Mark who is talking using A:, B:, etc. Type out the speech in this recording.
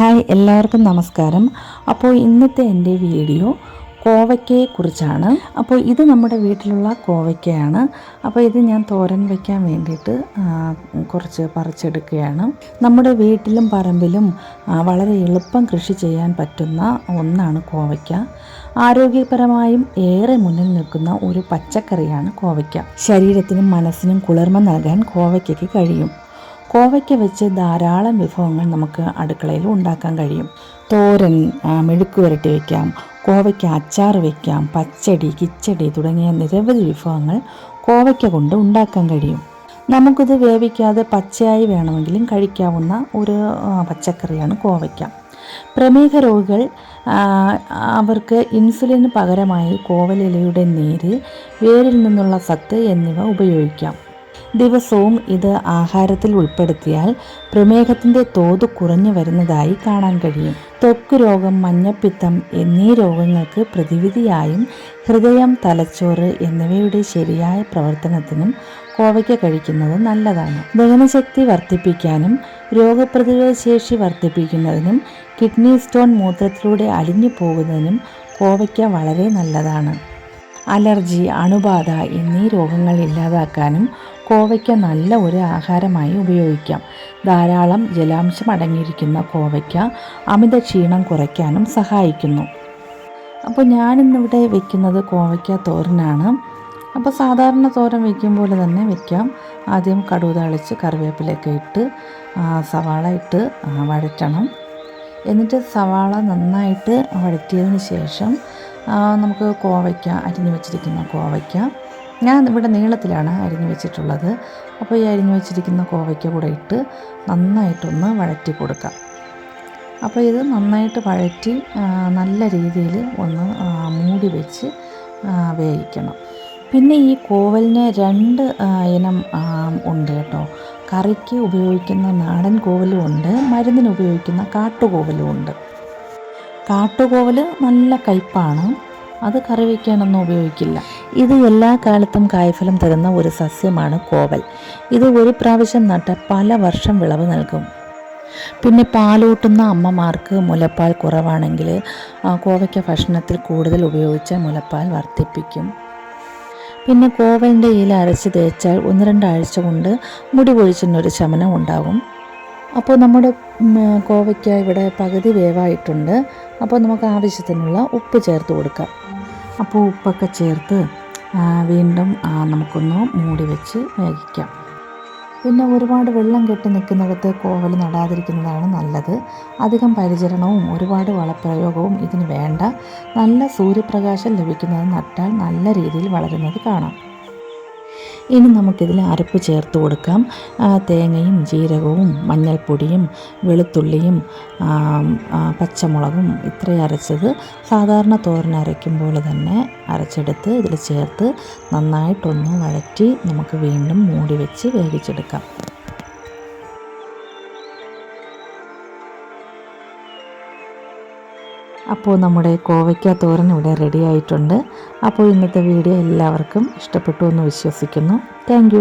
A: Hi എല്ലാവർക്കും നമസ്കാരം. അപ്പോൾ ഇന്നത്തെ എന്റെ വീഡിയോ കോവയ്ക്കയെ കുറിച്ചാണ് അപ്പോൾ ഇത് നമ്മുടെ വീട്ടിലുള്ള കോവയ്ക്കയാണ്. അപ്പോൾ ഇത് ഞാൻ തോരൻ വയ്ക്കാൻ വേണ്ടിയിട്ട് കുറച്ച് പറിച്ചെടുക്കുകയാണ്. നമ്മുടെ വീട്ടിലും പറമ്പിലും വളരെ എളുപ്പം കൃഷി ചെയ്യാൻ പറ്റുന്ന ഒന്നാണ് കോവയ്ക്ക. ആരോഗ്യപരമായും ഏറെ മുന്നിൽ നിൽക്കുന്ന ഒരു പച്ചക്കറിയാണ് കോവയ്ക്ക. ശരീരത്തിനും മനസ്സിനും കുളിർമ നൽകാൻ കോവയ്ക്കയ്ക്ക് കഴിയും. കോവയ്ക്ക വെച്ച് ധാരാളം വിഭവങ്ങൾ നമുക്ക് അടുക്കളയിൽ ഉണ്ടാക്കാൻ കഴിയും. തോരൻ മെഴുക്ക് വരട്ടി വയ്ക്കാം കോവയ്ക്ക അച്ചാർ വയ്ക്കാം പച്ചടി കിച്ചടി തുടങ്ങിയ നിരവധി വിഭവങ്ങൾ കോവയ്ക്ക കൊണ്ട് ഉണ്ടാക്കാൻ കഴിയും. നമുക്കിത് വേവിക്കാതെ പച്ചയായി വേണമെങ്കിലും കഴിക്കാവുന്ന ഒരു പച്ചക്കറിയാണ് കോവയ്ക്ക. പ്രമേഹ രോഗികൾ അവർക്ക് ഇൻസുലിന് പകരമായി കോവലിലയുടെ നീര് വേരിൽ നിന്നുള്ള സത്ത് എന്നിവ ഉപയോഗിക്കാം. ദിവസവും ഇത് ആഹാരത്തിൽ ഉൾപ്പെടുത്തിയാൽ പ്രമേഹത്തിന്റെ തോത് കുറഞ്ഞു വരുന്നതായി കാണാൻ കഴിയും. തൊക്ക് രോഗം മഞ്ഞപ്പിത്തം എന്നീ രോഗങ്ങൾക്ക് പ്രതിവിധിയായും ഹൃദയം തലച്ചോറ് എന്നിവയുടെ ശരിയായ പ്രവർത്തനത്തിനും കോവയ്ക്ക കഴിക്കുന്നത് നല്ലതാണ്. ദഹനശക്തി വർദ്ധിപ്പിക്കാനും രോഗപ്രതിരോധ ശേഷി വർദ്ധിപ്പിക്കുന്നതിനും കിഡ്നി സ്റ്റോൺ മൂത്രത്തിലൂടെ അലിഞ്ഞു പോകുന്നതിനും കോവയ്ക്ക വളരെ നല്ലതാണ്. അലർജി അണുബാധ എന്നീ രോഗങ്ങൾ ഇല്ലാതാക്കാനും കോവയ്ക്ക നല്ല ഒരു ആഹാരമായി ഉപയോഗിക്കാം. ധാരാളം ജലാംശം അടങ്ങിയിരിക്കുന്ന കോവയ്ക്ക അമിത ക്ഷീണം കുറയ്ക്കാനും സഹായിക്കുന്നു. അപ്പോൾ ഞാനിന്നിവിടെ വെക്കുന്നത് കോവയ്ക്ക തോരനാണ്. അപ്പോൾ സാധാരണ തോരൻ വെക്കും പോലെ തന്നെ വെക്കാം. ആദ്യം കടുക് തളിച്ച് കറിവേപ്പിലൊക്കെ ഇട്ട് സവാള ഇട്ട് വഴറ്റണം. എന്നിട്ട് സവാള നന്നായിട്ട് വഴറ്റിയതിന് ശേഷം നമുക്ക് കോവയ്ക്ക അരിഞ്ഞു വെച്ചിരിക്കുന്ന കോവയ്ക്ക ഞാൻ ഇവിടെ നീളത്തിലാണ് അരിഞ്ഞു വെച്ചിട്ടുള്ളത്. അപ്പോൾ ഈ അരിഞ്ഞു വെച്ചിരിക്കുന്ന കോവയ്ക്ക കൂടെ ഇട്ട് നന്നായിട്ടൊന്ന് വഴറ്റി കൊടുക്കാം. അപ്പോൾ ഇത് നന്നായിട്ട് വഴറ്റി നല്ല രീതിയിൽ ഒന്ന് മൂടി വെച്ച് വേവിക്കണം. പിന്നെ ഈ കോവലിന് രണ്ട് ഇനം ഉണ്ട് കേട്ടോ. കറിക്ക് ഉപയോഗിക്കുന്ന നാടൻ കോവലും ഉണ്ട് മരുന്നിന് ഉപയോഗിക്കുന്ന കാട്ടുകോവലും ഉണ്ട്. കാട്ടുകോവൽ നല്ല കയ്പാണ് അത് കറി വയ്ക്കാനൊന്നും ഉപയോഗിക്കില്ല. ഇത് എല്ലാ കാലത്തും കായ്ഫലം തരുന്ന ഒരു സസ്യമാണ് കോവൽ. ഇത് ഒരു പ്രാവശ്യം നട്ട പല വർഷം വിളവ് നൽകും. പിന്നെ പാലൂട്ടുന്ന അമ്മമാർക്ക് മുലപ്പാൽ കുറവാണെങ്കിൽ കോവയ്ക്ക ഭക്ഷണത്തിൽ കൂടുതൽ ഉപയോഗിച്ച മുലപ്പാൽ വർദ്ധിപ്പിക്കും. പിന്നെ കോവലിന്റെ ഇല അരച്ച് തേച്ചാൽ ഒന്ന് രണ്ടാഴ്ച കൊണ്ട് മുടി പൊഴിച്ചിനൊരു ശമനം ഉണ്ടാകും അപ്പോൾ നമ്മുടെ കോവയ്ക്ക ഇവിടെ പകുതി വേവായിട്ടുണ്ട്. അപ്പോൾ നമുക്ക് ആവശ്യത്തിനുള്ള ഉപ്പ് ചേർത്ത് കൊടുക്കാം. അപ്പോൾ ഉപ്പൊക്കെ ചേർത്ത് വീണ്ടും നമുക്കൊന്ന് മൂടി വെച്ച് വേവിക്കാം. പിന്നെ ഒരുപാട് വെള്ളം കെട്ടി നിൽക്കുന്നിടത്ത് കോവൽ നടാതിരിക്കുന്നതാണ് നല്ലത്. അധികം പരിചരണവും ഒരുപാട് വളപ്രയോഗവും ഇതിന് വേണ്ട. നല്ല സൂര്യപ്രകാശം ലഭിക്കുന്നത് നട്ടാൽ നല്ല രീതിയിൽ വളരുന്നത് കാണാം. ഇനി നമുക്കിതിൽ അരപ്പ് ചേർത്ത് കൊടുക്കാം. തേങ്ങയും ജീരകവും മഞ്ഞൾപ്പൊടിയും വെളുത്തുള്ളിയും പച്ചമുളകും ഇത്രയും അരച്ചത് സാധാരണ തോരൻ അരയ്ക്കും പോലെ തന്നെ അരച്ചെടുത്ത് ഇതിൽ ചേർത്ത് നന്നായിട്ടൊന്ന് വഴറ്റി നമുക്ക് വീണ്ടും മൂടി വെച്ച് വേവിച്ചെടുക്കാം. അപ്പോൾ നമ്മുടെ കോവയ്ക്ക തോരൻ ഇവിടെ റെഡി ആയിട്ടുണ്ട്. അപ്പോൾ ഇന്നത്തെ വീഡിയോ എല്ലാവർക്കും ഇഷ്ടപ്പെട്ടു എന്ന് വിശ്വസിക്കുന്നു. താങ്ക്